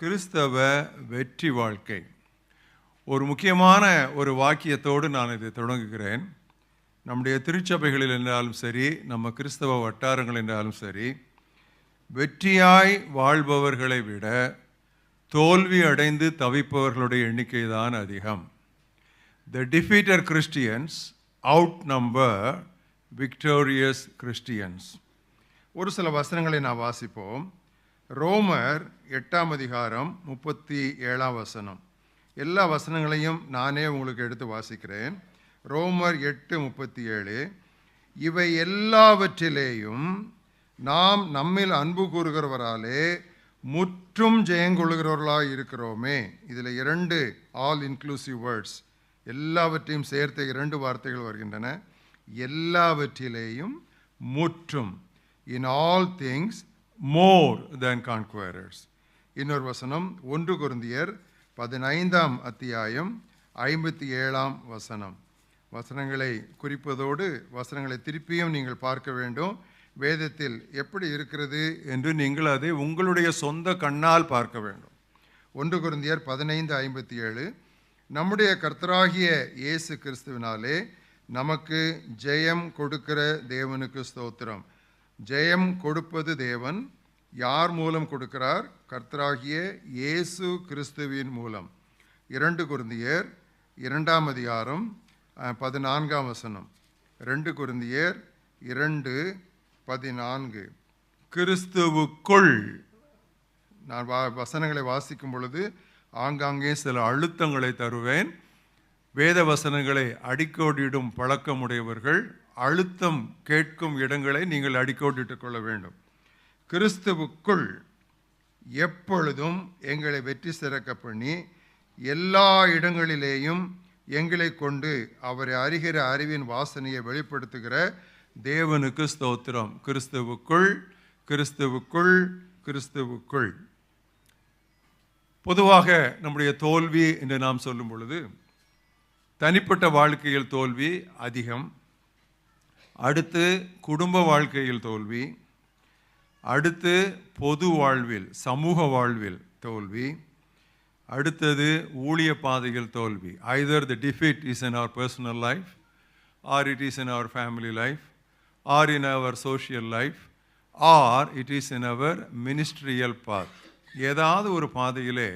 கிறிஸ்தவ வெற்றி வாழ்க்கை. ஒரு முக்கியமான ஒரு வாக்கியத்தோடு நான் இதை தொடங்குகிறேன். நம்முடைய திருச்சபைகளில் என்றாலும் சரி நம்ம கிறிஸ்தவ வட்டாரங்கள் என்றாலும் சரி வெற்றியாய் வாழ்பவர்களை விட தோல்வி அடைந்து தவிப்பவர்களுடைய எண்ணிக்கை தான் அதிகம். The defeated Christians outnumber victorious Christians ஒரு சில வசனங்களை நான் வாசிப்போம். ரோமர் எட்டாம் அதிகாரம் முப்பத்தி ஏழாம் வசனம். எல்லா வசனங்களையும் நானே உங்களுக்கு எடுத்து வாசிக்கிறேன். ரோமர் எட்டு முப்பத்தி ஏழு. இவை எல்லாவற்றிலேயும் நாம் நம்மில் அன்பு கூறுகிறவராலே முற்றும் ஜெயங்கொள்கிறவர்களாக இருக்கிறோமே. இதில் இரண்டு ஆல் இன்க்ளூசிவ் வேர்ட்ஸ் எல்லாவற்றையும் சேர்த்த இரண்டு வார்த்தைகள் வருகின்றன. எல்லாவற்றிலேயும் முற்றும். இன் ஆல் திங்ஸ் மோர் தேன் கான்குவரர்ஸ் இன்னொரு வசனம் ஒன்று குருந்தியர் பதினைந்தாம் அத்தியாயம் ஐம்பத்தி ஏழாம் வசனம். வசனங்களை குறிப்பதோடு வசனங்களை திருப்பியும் நீங்கள் பார்க்க வேண்டும். வேதத்தில் எப்படி இருக்கிறது என்று நீங்கள் அதை உங்களுடைய சொந்த கண்ணால் பார்க்க வேண்டும். ஒன்று குருந்தியர் பதினைந்து ஐம்பத்தி ஏழு நம்முடைய கர்த்தராகிய இயேசு கிறிஸ்துவினாலே நமக்கு ஜெயம் கொடுக்கிற தேவனுக்கு ஸ்தோத்திரம். ஜெயம் கொடுப்பது தேவன் யார் மூலம் கொடுக்கிறார்? கர்த்தராகிய இயேசு கிறிஸ்துவின் மூலம். இரண்டு குருந்தியர் இரண்டாம் அதிகாரம் பதினான்காம் வசனம். ரெண்டு குருந்தியர் இரண்டு பதினான்கு. கிறிஸ்துவுக்குள். நான் வா வசனங்களை வாசிக்கும் பொழுது ஆங்காங்கே சில அழுத்தங்களை தருவேன். வேத வசனங்களை அடிக்கோடிடும் பழக்கமுடையவர்கள் அழுத்தம் கேட்கும் இடங்களை நீங்கள் அடிக்கோடிட்டுக் கொள்ள வேண்டும். கிறிஸ்துவுக்குள் எப்பொழுதும் எங்களை வெற்றி சிறக்க பண்ணி எல்லா இடங்களிலேயும் எங்களை கொண்டு அவரை அறிகிற அறிவின் வாசனையை வெளிப்படுத்துகிற தேவனுக்கு ஸ்தோத்திரம். கிறிஸ்துவுக்குள் கிறிஸ்துவுக்குள் கிறிஸ்துவுக்குள். பொதுவாக நம்முடைய தோல்வி என்று நாம் சொல்லும் பொழுது தனிப்பட்ட வாழ்க்கையில் தோல்வி அதிகம் அடுத்து குடும்ப வாழ்க்கையில் தோல்வி அடுத்து பொது வாழ்வில் சமூக வாழ்வில் தோல்வி. அடுத்தது ஊழிய பாதையில் தோல்வி. Either the defeat is in our personal life or it is in our family life or in our social life or it is in our ministerial path ஏதாவது ஒரு பாதையிலே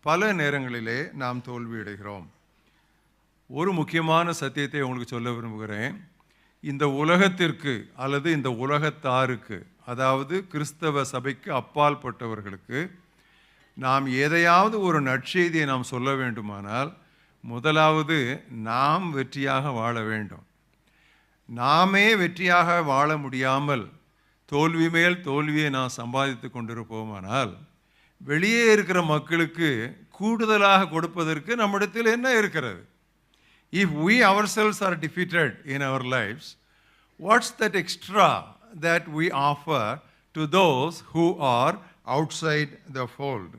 பல நேரங்களிலே நாம் தோல்வியடைகிறோம் ஒரு முக்கியமான சத்தியத்தை உங்களுக்கு சொல்ல விரும்புகிறேன். இந்த உலகத்திற்கு அல்லது இந்த உலகத்தாருக்கு அதாவது கிறிஸ்தவ சபைக்கு அப்பால் பட்டவர்களுக்கு நாம் எதையாவது ஒரு நற்செய்தியை நாம் சொல்ல வேண்டுமானால் முதலாவது நாம் வெற்றியாக வாழ வேண்டும். நாமே வெற்றியாக வாழ முடியாமல் தோல்வி மேல் தோல்வியை நாம் சம்பாதித்து கொண்டிருப்போமானால் வெளியே இருக்கிற மக்களுக்கு கூடுதலாக கொடுப்பதற்கு நம்மிடத்தில் என்ன இருக்கிறது? If we ourselves are defeated in our lives what's that extra that we offer to those who are outside the fold?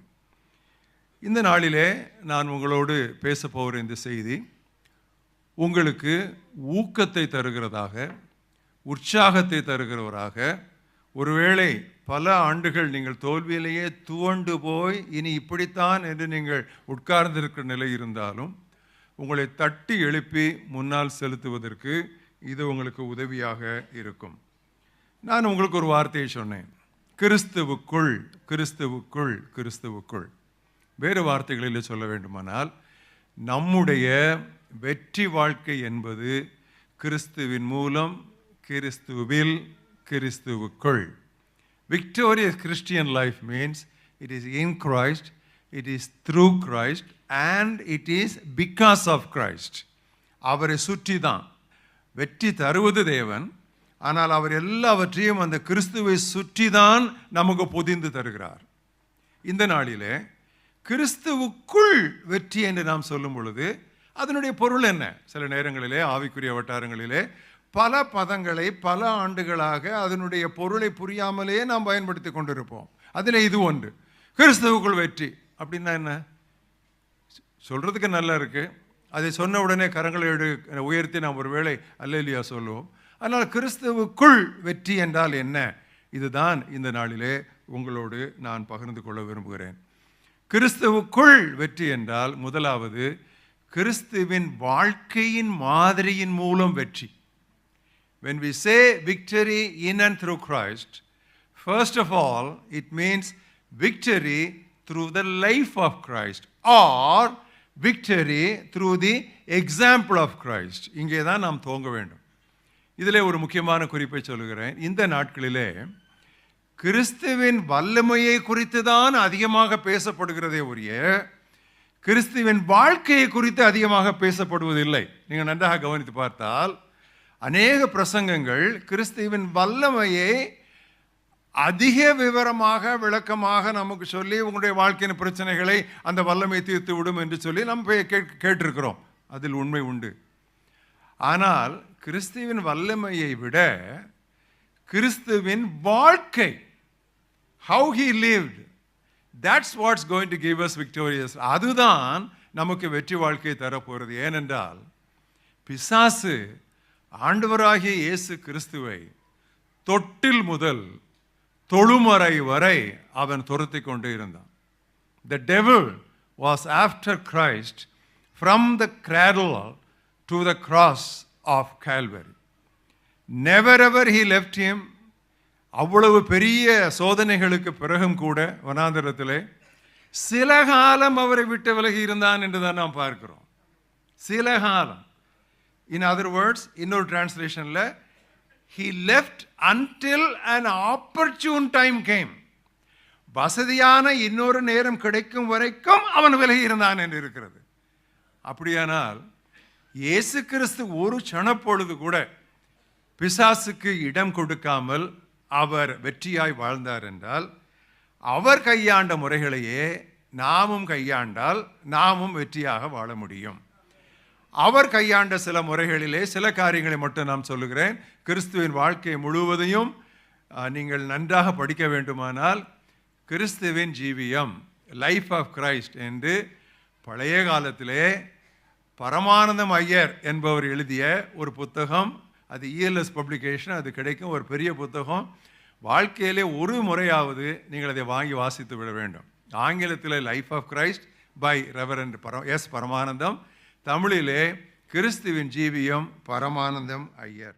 இந்த நாளிலே நான் உங்களோடு பேச போகிற இந்த செய்தி உங்களுக்கு ஊக்கத்தை தருகிறதாக உற்சாகத்தை தருகிறவராக ஒருவேளை பல ஆண்டுகள் நீங்கள் தோல்வியிலேயே துவண்டு போய் இனி இப்படித்தான் என்று நீங்கள் உட்கார்ந்திருக்கிற நிலை இருந்தாலும் உங்களை தட்டி எழுப்பி முன்னால் செலுத்துவதற்கு இது உங்களுக்கு உதவியாக இருக்கும் நான் உங்களுக்கு ஒரு வார்த்தையை சொன்னேன். கிறிஸ்துவுக்குள் கிறிஸ்துவுக்குள் கிறிஸ்துவுக்குள். வேறு வார்த்தைகளில் சொல்ல வேண்டுமானால் நம்முடைய வெற்றி வாழ்க்கை என்பது கிறிஸ்துவின் மூலம் கிறிஸ்துவில் கிறிஸ்துவுக்குள். Victorious Christian life means it is in Christ it is through Christ and it is because of Christ அவரை சுற்றி தான் வெற்றி தருவது தேவன் ஆனால் அவர் எல்லாவற்றையும் அந்த கிறிஸ்துவை சுற்றி தான் நமக்கு பொதிந்து தருகிறார். இந்த நாளிலே கிறிஸ்துவுக்குள் வெற்றி என்று நாம் சொல்லும் பொழுது அதனுடைய பொருள் என்ன? சில நேரங்களிலே ஆவிக்குரிய வட்டாரங்களிலே பல பதங்களை பல ஆண்டுகளாக அதனுடைய பொருளை புரியாமலே நாம் பயன்படுத்தி கொண்டிருப்போம். அதில் இது ஒன்று. கிறிஸ்துவுக்குள் வெற்றி அப்படின்னா என்ன? சொல்கிறதுக்கு நல்லா இருக்குது அதை சொன்ன உடனே கரங்களை எடு உயர்த்தி நாம் ஒரு வேளை அல்லேலியா சொல்லுவோம். ஆனால் கிறிஸ்துவுக்குள் வெற்றி என்றால் என்ன இதுதான் இந்த நாளிலே உங்களோடு நான் பகிர்ந்து கொள்ள விரும்புகிறேன் கிறிஸ்துவுக்குள் வெற்றி என்றால் முதலாவது கிறிஸ்துவின் வாழ்க்கையின் மாதிரியின் மூலம் வெற்றி when we say victory in and through Christ, first of all, it means victory through the life of Christ or victory through the example of Christ. இங்கே தான் நாம் துவங்க வேண்டும் இதிலே ஒரு முக்கியமான குறிப்பை சொல்லுகிறேன். இந்த நாட்களிலே கிறிஸ்துவின் வல்லமையை குறித்து தான் அதிகமாக பேசப்படுகிறதே ஒழிய கிறிஸ்துவின் வாழ்க்கையை குறித்து அதிகமாக பேசப்படுவதில்லை. நீங்கள் நன்றாக கவனித்து பார்த்தால் அநேக பிரசங்கங்கள் கிறிஸ்துவின் வல்லமையை அதிக விவரமாக விளக்கமாக நமக்கு சொல்லி உங்களுடைய வாழ்க்கையின் பிரச்சனைகளை அந்த வல்லமை தீர்த்து விடும் என்று சொல்லி நம்ம போய் கேட்- கேட்டிருக்கிறோம். அதில் உண்மை உண்டு. ஆனால் கிறிஸ்துவின் வல்லமையை விட கிறிஸ்துவின் வாழ்க்கை how he lived that's what's going to give us victorious அதுதான் நமக்கு வெற்றி வாழ்க்கையை தரப்போகிறது ஏனென்றால் பிசாசு ஆண்டவராகிய இயேசு கிறிஸ்துவை தொட்டில் முதல் தொழுமறை வரை அவன் துரத்தி கொண்டு இருந்தான். The devil was after Christ from the cradle to the cross of Calvary. Never ever he left him. அவ்வளவு பெரிய சோதனைகளுக்கு பிறகும் கூட வனாந்தரத்திலே சில காலம் அவரை விட்டு விலகி இருந்தான் என்று தான் நாம் பார்க்கிறோம் சில காலம் இன் அதர் வேர்ட்ஸ் இன்னொரு டிரான்ஸ்லேஷனில் he left until an opportune time came வசதியான இன்னொரு நேரம் கிடைக்கும் வரைக்கும் அவன் விலகி இருந்தான் என்று இருக்கிறது அப்படியானால் இயேசு கிறிஸ்து ஒரு சணப்பொழுது கூட பிசாசுக்கு இடம் கொடுக்காமல் அவர் வெற்றியாய் வாழ்ந்தார் என்றால் அவர் கையாண்ட முறைகளையே நாமும் கையாண்டால் நாமும் வெற்றியாக வாழ முடியும். அவர் கையாண்ட சில முறைகளிலே சில காரியங்களை மட்டும் நாம் சொல்லுகிறேன். கிறிஸ்துவின் வாழ்க்கை முழுவதையும் நீங்கள் நன்றாக படிக்க வேண்டுமானால் கிறிஸ்துவின் ஜீவியம் லைஃப் ஆஃப் கிரைஸ்ட் என்று பழைய காலத்திலே பரமானந்தம் ஐயர் என்பவர் எழுதிய ஒரு புத்தகம் அது இஎல்எஸ் பப்ளிகேஷன் அது கிடைக்கும் ஒரு பெரிய புத்தகம். வாழ்க்கையிலே ஒரு முறையாவது நீங்கள் அதை வாங்கி வாசித்து விட வேண்டும். ஆங்கிலத்தில் life of Christ by reverend பர எஸ் பரமானந்தம். தமிழிலே கிறிஸ்துவின் ஜீவியம் பரமானந்தம் ஐயர்.